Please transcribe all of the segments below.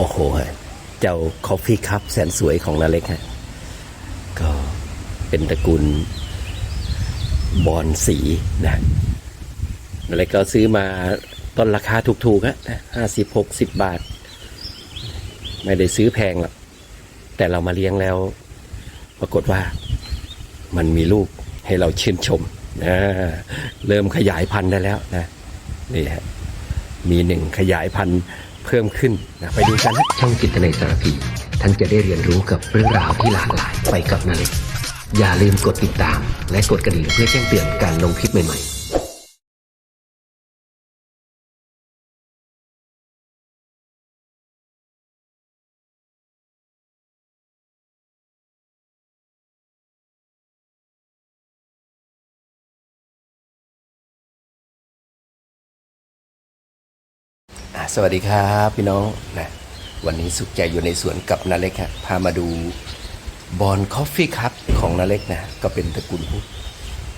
โอ้โหเจ้าคอฟฟี่คัพแสนสวยของนาเล็กฮะก็เป็นตระกูลบอลสีนะนาเล็กก็ซื้อมาต้นราคาถูกๆฮะห้าสิบหกสิบบาท ไม่ได้ซื้อแพงหรอกแต่เรามาเลี้ยงแล้ว ปรากฏว่ามันมีลูกให้เราชื่นชมนะเริ่มขยายพันธุ์ได้แล้วนะนี่ฮะมีหนึ่งขยายพันธุ์ เพิ่มขึ้นนะไปดูกันนะช่องจิตนาสารพีท่านจะได้เรียนรู้กับเรื่องราวที่หลากหลายไปกับนาเล็กอย่าลืมกดติดตาม และกดกระดิ่งเพื่อแจ้งเตือนการลงคลิปใหม่ๆ สวัสดีครับพี่น้องนะวันนี้สุขใจอยู่ในสวนกับนาเล็กฮะพามาดูบอลคอฟฟี่คัพของนาเล็กนะก็เป็นตระกูลพุท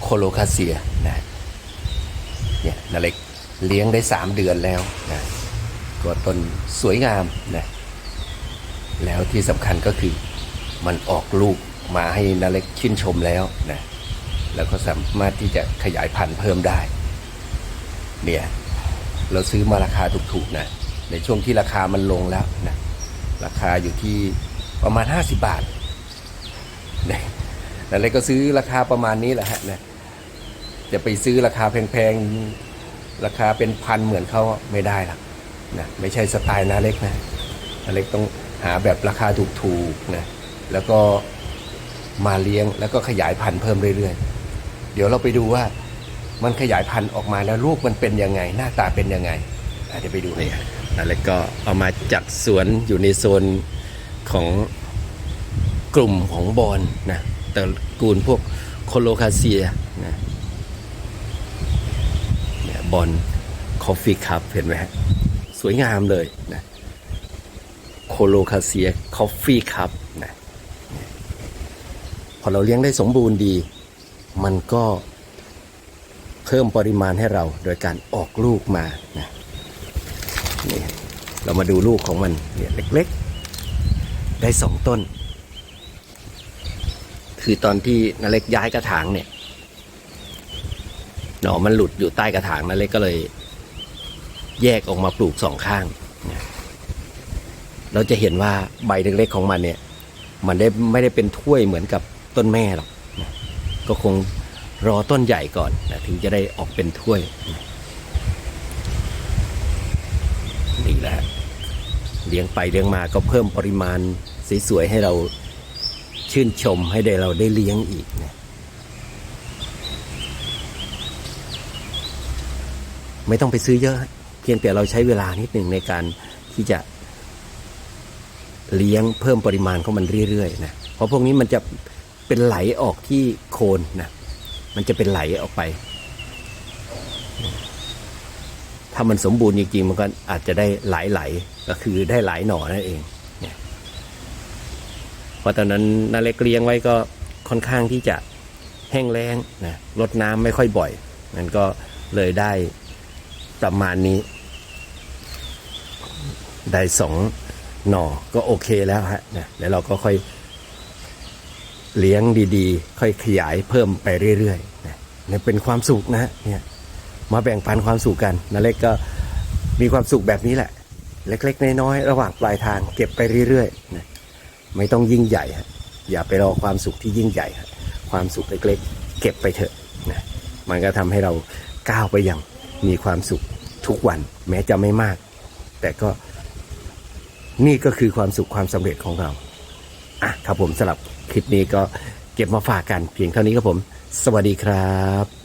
โคโลคาเซียนะเนี่ยนาเล็กเลี้ยงได้ 3 เดือนแล้วนะก็ต้นสวยงามนะแล้วที่สำคัญก็คือมันออกลูกมาให้นาเล็กชื่นชมแล้วนะแล้วก็สามารถที่จะขยายพันธุ์เพิ่มได้เนี่ย เราซื้อมาราคาถูกๆนะในช่วงที่ราคามันลงแล้วนะราคาอยู่ที่ประมาณ 50 บาทนะนั่นเลยก็ซื้อราคาประมาณนี้แหละฮะนะจะไปซื้อราคาแพงๆ ราคาเป็นพันเหมือนเขาไม่ได้หรอกนะไม่ใช่สไตล์นาเล็กนะนาเล็กต้องหาแบบราคาถูกๆนะแล้วก็มาเลี้ยงแล้วก็ขยายพันธุ์เพิ่มเรื่อยๆ เดี๋ยวเราไปดูว่า มันขยายพันธุ์ออกมาแล้วลูกมันเป็นยังไง หน้าตาเป็นยังไงเดี๋ยวไปดูนี่นั่นแหละก็เอามาจัดสวนอยู่ในโซนของกลุ่มของบอลนะตระกูลพวกโคโลคาเซียนะเนี่ยบอลคอฟฟี่คัพเห็นไหมฮะสวยงามเลยนะโคโลคาเซียคอฟฟี่คัพนะพอเราเลี้ยงได้สมบูรณ์ดี มันก็ เพิ่มปริมาณให้เราโดยการออกลูกมานะนี่เรามาดูลูกของมันเนี่ยเล็กๆ ได้สองต้น คือตอนที่นาเล็กย้ายกระถางเนี่ยหน่อมันหลุดอยู่ใต้กระถางนาเล็กก็เลย แยกออกมาปลูกสองข้าง เราจะเห็นว่าใบเล็กๆของมันเนี่ย มันได้ไม่ได้เป็นถ้วยเหมือนกับต้นแม่หรอกก็คง รอต้นใหญ่ก่อนนะถึงจะได้ออกเป็นถ้วยนี่แหละเลี้ยงไปเลี้ยงมาก็เพิ่มปริมาณสวยๆให้เราชื่นชมให้ได้เราได้เลี้ยงอีกนะไม่ต้องไปซื้อเยอะ เพียงแต่เราใช้เวลานิดหนึ่งในการที่จะเลี้ยงเพิ่มปริมาณของมันเรื่อยๆนะเพราะพวกนี้มันจะเป็นไหลออกที่โคนนะ มันจะเป็นไหลออกไป ถ้ามันสมบูรณ์จริงๆ มันก็อาจจะได้หลายไหลก็คือได้หลายหน่อนั่นเองเนี่ยเพราะตอนนั้นนาเล็กเลี้ยงไว้ก็ค่อนข้างที่จะแห้งแล้งนะลดน้ำไม่ค่อยบ่อยมันก็เลยได้ประมาณนี้ ได้สองหน่อก็โอเคแล้วฮะนะแล้วเราก็ค่อย เลี้ยงดีๆ ค่อยขยายเพิ่มไปเรื่อยๆนะเนี่ยเป็นความสุขนะเนี่ยมาแบ่งปันความสุขกันนาเล็กก็มีความสุขแบบนี้แหละ เล็กๆน้อยๆระหว่างปลายทางเก็บไปเรื่อยๆนะไม่ต้องยิ่งใหญ่ฮะอย่าไปรอความสุขที่ยิ่งใหญ่ฮะความสุขเล็กๆ เก็บไปเถอะนะมันก็ทำให้เราก้าวไปอย่างมีความสุขทุกวัน แม้จะไม่มาก แต่ก็นี่ก็คือความสุขความสำเร็จของเราอะครับผมสำหรับ คลิปนี้ก็เก็บมาฝากกันเพียงเท่านี้ครับผม สวัสดีครับ